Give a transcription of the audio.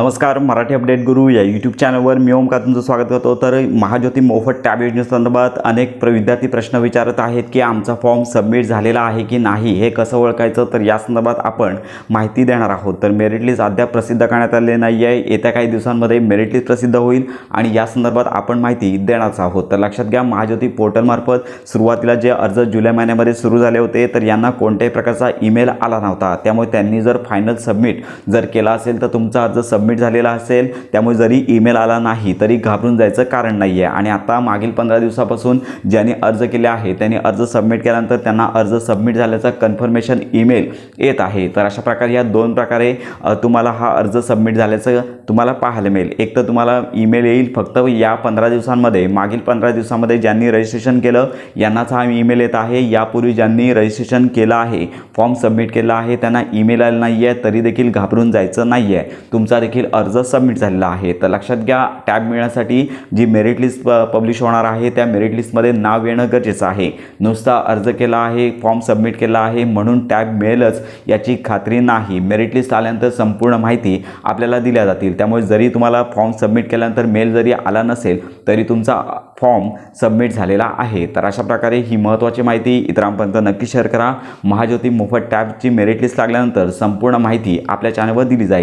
नमस्कार मराठी अपडेट गुरु या यूट्यूब चॅनलवर मी ओमकार तुमचं स्वागत करतो. तर महाज्योती मोफत टॅब योजनेसंदर्भात अनेक प्र विद्यार्थी प्रश्न विचारत आहेत की आमचा फॉर्म सबमिट झालेला आहे की नाही हे कसं ओळखायचं? तर या संदर्भात आपण माहिती देणार आहोत. तर मेरिट लिस्ट अद्याप प्रसिद्ध करण्यात आले नाही आहे. येत्या काही दिवसांमध्ये मेरिट लिस्ट प्रसिद्ध होईल आणि या संदर्भात आपण माहिती देणारच आहोत. तर लक्षात घ्या महाज्योती पोर्टलमार्फत सुरुवातीला जे अर्ज जुलै महिन्यामध्ये सुरू झाले होते तर यांना कोणत्याही प्रकारचा ईमेल आला नव्हता. त्यामुळे त्यांनी जर फायनल सबमिट जर केला असेल तर तुमचा अर्ज सबमिट झालेला असेल त्यामुळे जरी ईमेल आला नाही तरी घाबरून जायचं कारण नाही आहे आणि आता मागील पंधरा दिवसापासून ज्यांनी अर्ज केले आहे त्यांनी अर्ज सबमिट केल्यानंतर त्यांना अर्ज सबमिट झाल्याचं कन्फर्मेशन ईमेल येत आहे. तर अशा प्रकारे या दोन प्रकारे तुम्हाला हा अर्ज सबमिट झाल्याचं तुम्हाला पाहायला मिळेल. एक तर तुम्हाला ईमेल येईल फक्त या पंधरा दिवसांमध्ये. मागील पंधरा दिवसामध्ये ज्यांनी रजिस्ट्रेशन केलं यांनाच हा ईमेल येत आहे. यापूर्वी ज्यांनी रजिस्ट्रेशन केलं आहे फॉर्म सबमिट केला आहे त्यांना ईमेल आला नाही आहे तरी देखील घाबरून जायचं नाही आहे तुमचा देखील अर्ज सबमिट झालेला आहे. तर लक्षात घ्या टॅब मिळण्यासाठी जी मेरिट लिस्ट पब्लिश होणार आहे त्या मेरिट लिस्टमध्ये नाव येणं गरजेचं आहे. नुसता अर्ज केला आहे फॉर्म सबमिट केला आहे म्हणून टॅब मिळेलच याची खात्री नाही. मेरिट लिस्ट आल्यानंतर संपूर्ण माहिती आपल्याला दिल्या जातील. त्यामुळे जरी तुम्हाला फॉर्म सबमिट केल्यानंतर मेल जरी आला नसेल तरी तुमचा फॉर्म सबमिट झालेला आहे. तर अशा प्रकारे ही महत्त्वाची माहिती इतरांपर्यंत नक्की शेअर करा. महाज्योती मोफत टॅबची मेरिट लिस्ट लागल्यानंतर संपूर्ण माहिती आपल्या चॅनलवर दिली जाईल.